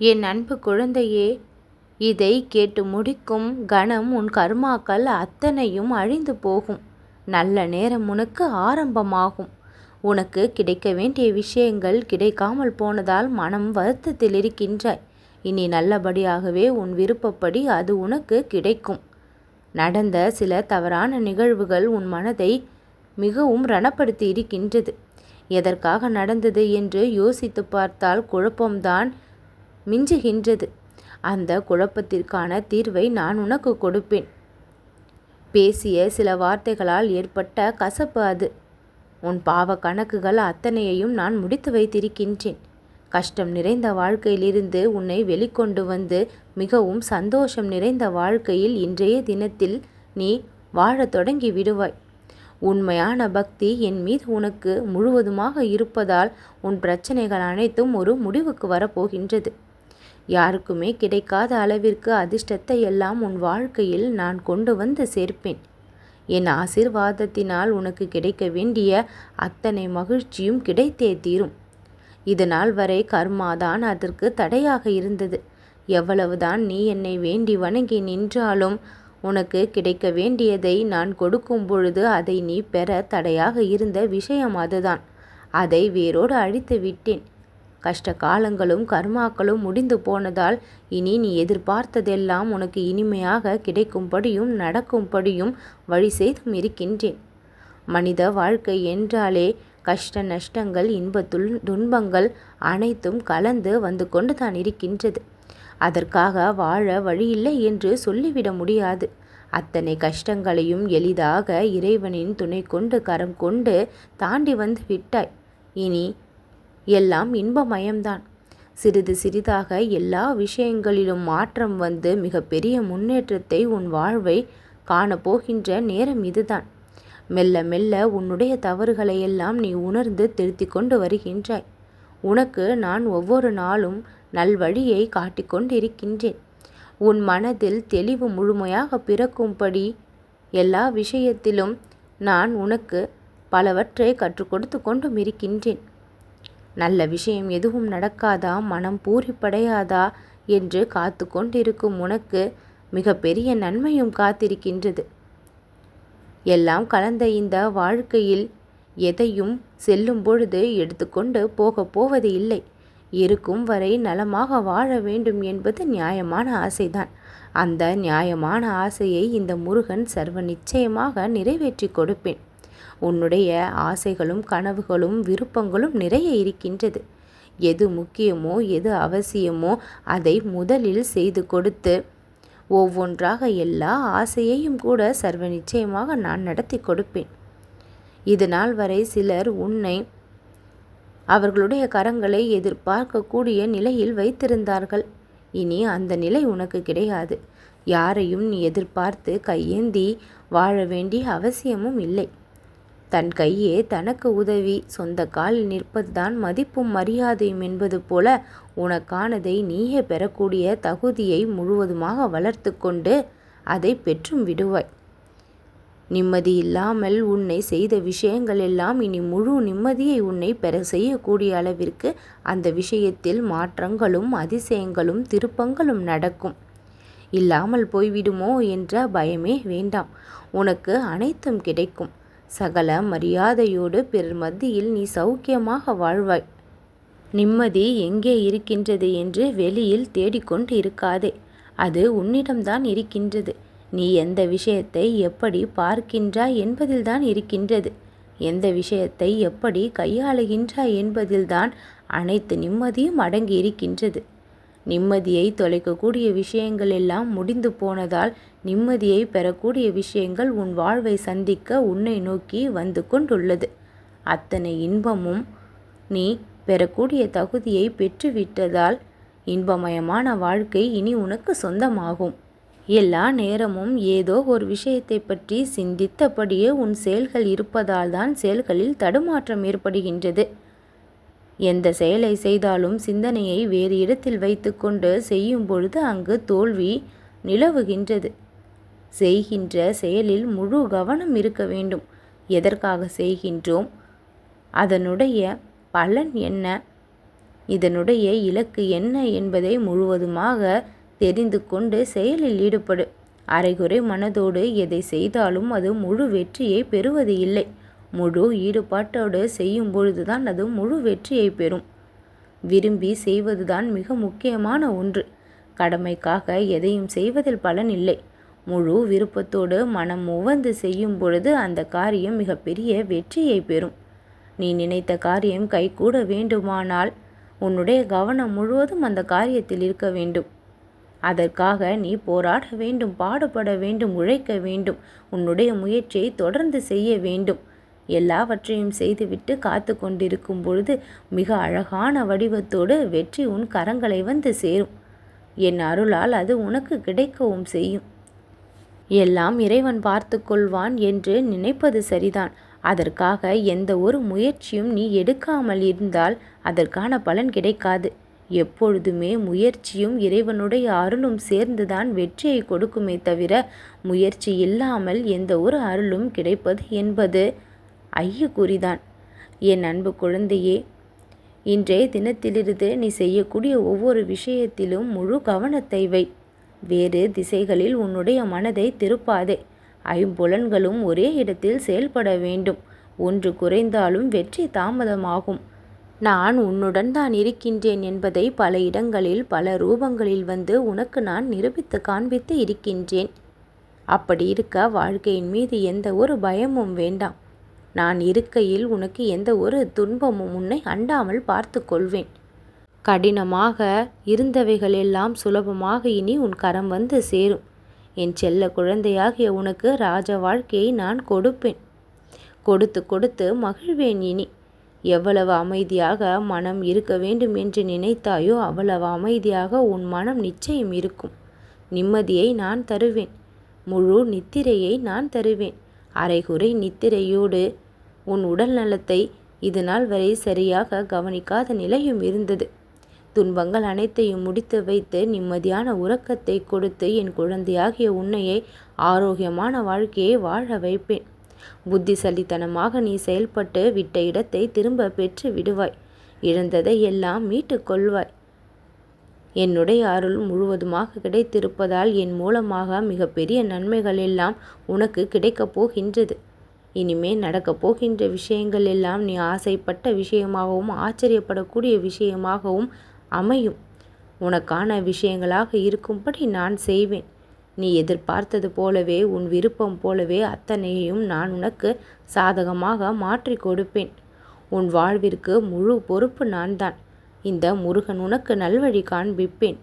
என் அன்பு குழந்தையே இதை கேட்டு முடிக்கும் கணம் உன் கர்மாக்கள் அத்தனையும் அழிந்து போகும். நல்ல நேரம் உனக்கு ஆரம்பமாகும். உனக்கு கிடைக்க வேண்டிய விஷயங்கள் கிடைக்காமல் போனதால் மனம் வருத்தத்தில் இருக்கின்றாய். இனி நல்லபடியாகவே உன் விருப்பப்படி அது உனக்கு கிடைக்கும். நடந்த சில தவறான நிகழ்வுகள் உன் மனதை மிகவும் ரணப்படுத்தி இருக்கின்றது. எதற்காக நடந்தது என்று யோசித்து பார்த்தால் குழப்பம்தான். மிஞ்சுகின்றது. அந்த குழப்பத்திற்கான தீர்வை நான் உனக்கு கொடுப்பேன். பேசிய சில வார்த்தைகளால் ஏற்பட்ட கசப்பு அது. உன் பாவ கணக்குகள் அத்தனையையும் நான் முடித்து வைத்திருக்கின்றேன். கஷ்டம் நிறைந்த வாழ்க்கையிலிருந்து உன்னை வெளிக்கொண்டு வந்து மிகவும் சந்தோஷம் நிறைந்த வாழ்க்கையில் இன்றைய தினத்தில் நீ வாழத் தொடங்கி விடுவாய். உண்மையான பக்தி என் மீது உனக்கு முழுவதுமாக இருப்பதால் உன் பிரச்சனைகள் அனைத்தும் ஒரு முடிவுக்கு வரப்போகின்றது. யாருக்குமே கிடைக்காத அளவிற்கு அதிர்ஷ்டத்தை எல்லாம் உன் வாழ்க்கையில் நான் கொண்டு வந்து சேர்ப்பேன். என் ஆசிர்வாதத்தினால் உனக்கு கிடைக்க வேண்டிய அத்தனை மகிழ்ச்சியும் கிடைத்தே தீரும். இதனால் வரை கர்மாதான் அதற்கு தடையாக இருந்தது. எவ்வளவுதான் நீ என்னை வேண்டி வணங்கி நின்றாலும் உனக்கு கிடைக்க வேண்டியதை நான் கொடுக்கும் பொழுது அதை நீ பெற தடையாக இருந்த விஷயம் அதுதான். அதை வேரோடு அழித்து விட்டேன். கஷ்ட காலங்களும் கர்மாக்களும் முடிந்து போனதால் இனி நீ எதிர்பார்த்ததெல்லாம் உனக்கு இனிமையாக கிடைக்கும்படியும் நடக்கும்படியும் வழி செய்தும் இருக்கின்றேன். மனித வாழ்க்கை என்றாலே கஷ்ட நஷ்டங்கள் இன்பத்துள் துன்பங்கள் அனைத்தும் கலந்து வந்து கொண்டு தான் இருக்கின்றது. அதற்காக வாழ வழியில்லை என்று சொல்லிவிட முடியாது. அத்தனை கஷ்டங்களையும் எளிதாக இறைவனின் துணை கொண்டு கரம் கொண்டு தாண்டி வந்து விட்டாய். இனி எல்லாம் இன்பமயம்தான். சிறிது சிறிதாக எல்லா விஷயங்களிலும் மாற்றம் வந்து மிகப்பெரிய முன்னேற்றத்தை உன் வாழ்வை காணப்போகின்ற நேரம் இதுதான். மெல்ல மெல்ல உன்னுடைய தவறுகளை எல்லாம் நீ உணர்ந்து திருத்தி கொண்டு வருகின்றாய். உனக்கு நான் ஒவ்வொரு நாளும் நல்வழியை காட்டிக்கொண்டிருக்கின்றேன் உன் மனதில் தெளிவு முழுமையாக பிறக்கும்படி எல்லா விஷயத்திலும் நான் உனக்கு பலவற்றை கற்றுக் கொடுத்து கொண்டும் இருக்கின்றேன் நல்ல விஷயம் எதுவும் நடக்காதா? மனம் பூரிப்படையாதா? என்று காத்து கொண்டிருக்கும் உனக்கு மிகப்பெரிய நன்மையும் காத்திருக்கின்றது. எல்லாம் கலந்த இந்த வாழ்க்கையில் எதையும் செல்லும் பொழுது எடுத்துக்கொண்டு போகப் போவது இல்லை. இருக்கும் வரை நலமாக வாழ வேண்டும் என்பது நியாயமான ஆசைதான். அந்த நியாயமான ஆசையை இந்த முருகன் சர்வ நிச்சயமாக நிறைவேற்றி கொடுப்பேன். உன்னுடைய ஆசைகளும் கனவுகளும் விருப்பங்களும் நிறைய இருக்கின்றது. எது முக்கியமோ எது அவசியமோ அதை முதலில் செய்து கொடுத்து ஒவ்வொன்றாக எல்லா ஆசையையும் கூட சர்வ நிச்சயமாக நான் நடத்தி கொடுப்பேன். இது நாள் வரை சிலர் உன்னை அவர்களுடைய கரங்களை எதிர்பார்க்கக்கூடிய நிலையில் வைத்திருந்தார்கள். இனி அந்த நிலை உனக்கு கிடையாது. யாரையும் நீ எதிர்பார்த்து கையேந்தி வாழ வேண்டிய அவசியமும் இல்லை. தன் கையே தனக்கு உதவி. சொந்த காலில் நிற்பதுதான் மதிப்பும் மரியாதையும் என்பது போல உனக்கானதை நீயே பெறக்கூடிய தகுதியை முழுவதுமாக வளர்த்து கொண்டு அதை பெற்றும் விடுவாய். நிம்மதி இல்லாமல் உன்னை செய்த விஷயங்கள் எல்லாம் இனி முழு நிம்மதியை உன்னை பெற செய்யக்கூடிய அளவிற்கு அந்த விஷயத்தில் மாற்றங்களும் அதிசயங்களும் திருப்பங்களும் நடக்கும். இல்லாமல் போய்விடுமோ என்ற பயமே வேண்டாம். உனக்கு அனைத்தும் கிடைக்கும். சகல மரியாதையோடு பிறர் மத்தியில் நீ சௌக்கியமாக வாழ்வாய். நிம்மதி எங்கே இருக்கின்றது என்று வெளியில் தேடிக்கொண்டு இருக்காதே. அது உன்னிடம்தான் இருக்கின்றது. நீ எந்த விஷயத்தை எப்படி பார்க்கின்றாய் என்பதில்தான் இருக்கின்றது. எந்த விஷயத்தை எப்படி கையாளுகின்றாய் என்பதில்தான் அனைத்து நிம்மதியும் அடங்கி இருக்கின்றது. நிம்மதியை தொலைக்கக்கூடிய விஷயங்கள் எல்லாம் முடிந்து போனதால் நிம்மதியை பெறக்கூடிய விஷயங்கள் உன் வாழ்வை சந்திக்க உன்னை நோக்கி வந்து கொண்டுள்ளது. அத்தனை இன்பமும் நீ பெறக்கூடிய தகுதியை பெற்றுவிட்டதால் இன்பமயமான வாழ்க்கை இனி உனக்கு சொந்தமாகும். எல்லா நேரமும் ஏதோ ஒரு விஷயத்தை பற்றி சிந்தித்தபடியே உன் செயல்கள் இருப்பதால் தான் செயல்களில் தடுமாற்றம் ஏற்படுகின்றது. எந்த செயலை செய்தாலும் சிந்தனையை வேறு இடத்தில் வைத்துக்கொண்டு செய்யும் பொழுது அங்கு தோல்வி நிலவுகின்றது. செய்கின்ற செயலில் முழு கவனம் இருக்க வேண்டும். எதற்காக செய்கின்றோம்? அதனுடைய பலன் என்ன? இதனுடைய இலக்கு என்ன என்பதை முழுவதுமாக தெரிந்து கொண்டு செயலில் ஈடுபடு. அரைகுறை மனதோடு எதை செய்தாலும் அது முழு வெற்றியை பெறுவது இல்லை. முழு ஈடுபாட்டோடு செய்யும் பொழுதுதான் அது முழு வெற்றியை பெறும். விரும்பி செய்வதுதான் மிக முக்கியமான ஒன்று. கடமைக்காக எதையும் செய்வதில் பலன் இல்லை. முழு விருப்பத்தோடு மனம் உவந்து செய்யும் பொழுது அந்த காரியம் மிகப்பெரிய வெற்றியை பெறும். நீ நினைத்த காரியம் கைகூட வேண்டுமானால் உன்னுடைய கவனம் முழுவதும் அந்த காரியத்தில் இருக்க வேண்டும். அதற்காக நீ போராட வேண்டும் பாடுபட வேண்டும் உழைக்க வேண்டும். உன்னுடைய முயற்சியை தொடர்ந்து செய்ய வேண்டும். எல்லாவற்றையும் செய்துவிட்டு காத்து கொண்டிருக்கும் பொழுது மிக அழகான வடிவத்தோடு வெற்றி உன் கரங்களை வந்து சேரும். என் அருளால் அது உனக்கு கிடைக்கவும் செய்யும். எல்லாம் இறைவன் பார்த்து கொள்வான் என்று நினைப்பது சரிதான். அதற்காக எந்த ஒரு முயற்சியும் நீ எடுக்காமல் இருந்தால் அதற்கான பலன் கிடைக்காது. எப்பொழுதுமே முயற்சியும் இறைவனுடைய அருளும் சேர்ந்துதான் வெற்றியை கொடுக்குமே தவிர முயற்சி இல்லாமல் எந்த ஒரு அருளும் கிடைப்பது என்பது ஐயக்குறிதான். என் அன்பு குழந்தையே இன்றைய தினத்திலிருந்து நீ செய்யக்கூடிய ஒவ்வொரு விஷயத்திலும் முழு கவனத்தை வை. வேறு திசைகளில் உன்னுடைய மனதை திருப்பாதே. ஐம்புலன்களும் ஒரே இடத்தில் செயல்பட வேண்டும். ஒன்று குறைந்தாலும் வெற்றி தாமதமாகும். நான் உன்னுடன் தான் இருக்கின்றேன் என்பதை பல இடங்களில் பல ரூபங்களில் வந்து உனக்கு நான் நிரூபித்து காண்பித்து இருக்கின்றேன். அப்படி இருக்க வாழ்க்கையின் மீது எந்த ஒரு பயமும் வேண்டாம். நான் இருக்கையில் உனக்கு எந்த ஒரு துன்பமும் உன்னை அண்டாமல் பார்த்து கொள்வேன். கடினமாக இருந்தவைகள் எல்லாம் சுலபமாக இனி உன் கரம் வந்து சேரும். என் செல்ல குழந்தையாகிய உனக்கு ராஜ வாழ்க்கையை நான் கொடுப்பேன். கொடுத்து கொடுத்து மகிழ்வேன் இனி. எவ்வளவு அமைதியாக மனம் இருக்க வேண்டும் என்று நினைத்தாயோ அவ்வளவு அமைதியாக உன் மனம் நிச்சயம் இருக்கும். நிம்மதியை நான் தருவேன். முழு நித்திரையை நான் தருவேன். அரைகுறை நித்திரையோடு உன் உடல் நலத்தை இது நாள் வரை சரியாக கவனிக்காத நிலையும் இருந்தது. துன்பங்கள் அனைத்தையும் முடித்து வைத்து நிம்மதியான உறக்கத்தை கொடுத்து என் குழந்தையாகிய உன்னையை ஆரோக்கியமான வாழ்க்கையை வாழ வைப்பேன். புத்திசலித்தனமாக நீ செயல்பட்டு விட்ட இடத்தை திரும்ப பெற்று விடுவாய். இழந்ததை எல்லாம் மீட்டு கொள்வாய். என்னுடைய அருள் முழுவதுமாக கிடைத்திருப்பதால் என் மூலமாக மிகப்பெரிய நன்மைகள் எல்லாம் உனக்கு கிடைக்கப் போகின்றது. இனிமே நடக்கப் போகின்ற விஷயங்கள் எல்லாம் நீ ஆசைப்பட்ட விஷயமாகவும் ஆச்சரியப்படக்கூடிய விஷயமாகவும் அமையும். உனக்கான விஷயங்களாக இருக்கும்படி நான் செய்வேன். நீ எதிர்பார்த்தது போலவே உன் விருப்பம் போலவே அத்தனையையும் நான் உனக்கு சாதகமாக மாற்றி கொடுப்பேன். உன் வாழ்விற்கு முழு பொறுப்பு நான் தான் இந்த முருகன் உனக்கு நல்வழி காண்பிப்பேன்.